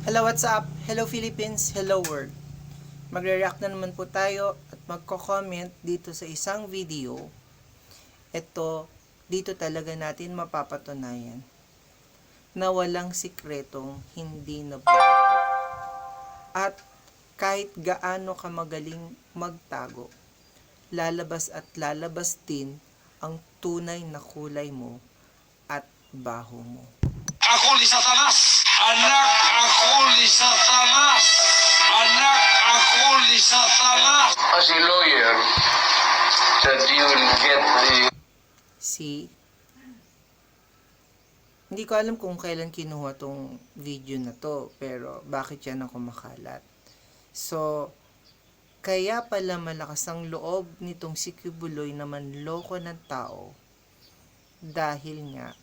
Hello, what's up? Hello Philippines, hello world. Magre-react na naman po tayo at magko-comment dito sa isang video. Ito, dito talaga natin mapapatunayan na walang sikretong hindi nabuo. At kahit gaano ka magaling magtago, lalabas at lalabas din ang tunay na kulay mo at baho mo. Ako ni Satanas! Anak Satanas! Anak ako ni Satanas! as a lawyer that you will get the Si hindi ko alam kung kailan kinuha tong video na to, pero bakit yan ang kumakalat. So, kaya pala malakas ang loob nitong si Kibuloy na manloko ng tao dahil nga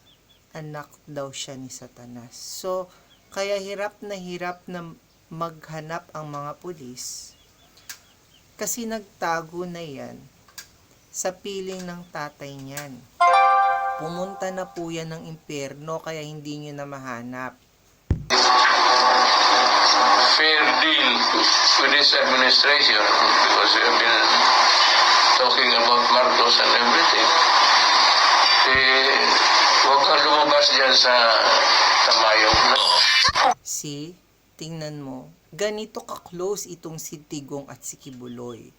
anak daw siya ni Satanas. So, kaya hirap na hirap na maghanap ang mga pulis kasi nagtago na yan sa piling ng tatay niyan. Pumunta na po yan ng impyerno kaya hindi nyo na mahanap. fair deal with this administration because we have been talking about Marcos and everything. Eh, huwag kang lumabas dyan sa tamayong na. Si, tingnan mo, ganito ka-close itong si Tigong at si Kibuloy.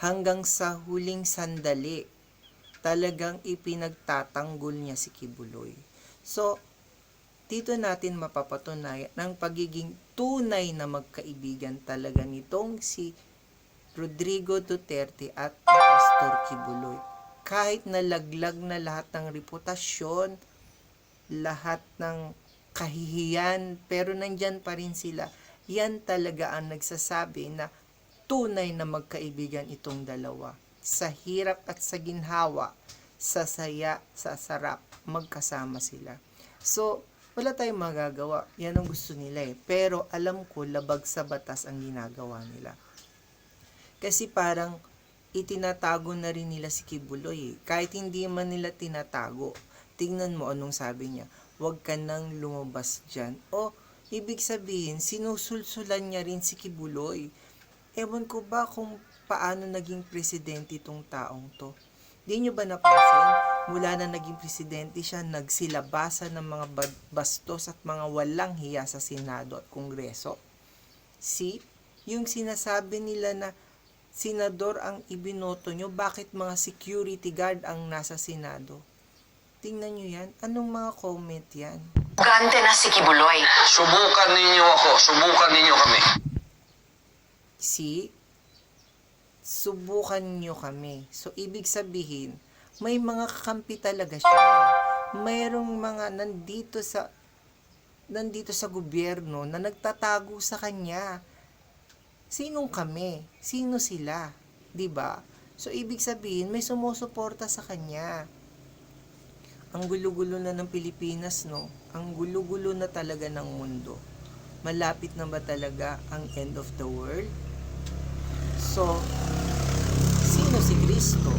Hanggang sa huling sandali, talagang ipinagtatanggol niya si Kibuloy. So, dito natin mapapatunayan ng pagiging tunay na magkaibigan talaga nitong si Rodrigo Duterte at Pastor Kibuloy. Kahit nalaglag na lahat ng reputasyon, lahat ng kahihiyan, pero nandyan pa rin sila. Yan talaga ang nagsasabi na tunay na magkaibigan itong dalawa. Sa hirap at sa ginhawa, sa saya, sa sarap, magkasama sila. So, wala tayong magagawa. Yan ang gusto nila eh. Pero alam ko, labag sa batas ang ginagawa nila. Kasi parang itinatago na rin nila si Kibuloy eh. Kahit hindi man nila tinatago. Tingnan mo anong sabi niya. Huwag ka nang lumabas dyan. O, ibig sabihin, sinusulsulan niya rin si Kibuloy. Ewan ko ba kung paano naging presidente itong taong to. Di nyo ba napansin? Mula na naging presidente siya, nagsilabasa ng mga bastos at mga walang hiya sa Senado at Kongreso. See? Yung sinasabi nila na senador ang ibinoto nyo, bakit mga security guard ang nasa Senado? Tingnan nyo yan. Anong mga comment yan? Gante na si Kibuloy. Subukan ninyo ako, subukan ninyo kami. See? Subukan nyo kami. So, ibig sabihin, may mga kakampi talaga siya. Mayroong mga nandito sa nandito sa gobyerno na nagtatago sa kanya. Sinong kami? Sino sila? 'Di ba? So ibig sabihin may sumusuporta sa kanya. Ang gulo-gulo na ng Pilipinas, no? Ang gulo-gulo na talaga ng mundo. Malapit na ba talaga ang end of the world? So, sino si Kristo?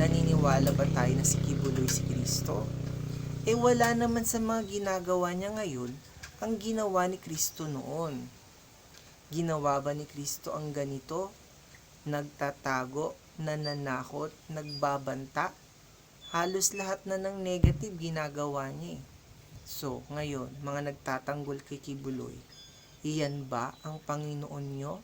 Naniniwala ba tayo na si Kibuloy si Kristo? Eh wala naman sa mga ginagawa niya ngayon ang ginawa ni Kristo noon. Ginawa ba ni Kristo ang ganito? Nagtatago, nananakot, nagbabanta? Halos lahat na ng negative ginagawa niya eh. So, ngayon, mga nagtatanggol kay Kibuloy, iyan ba ang Panginoon nyo?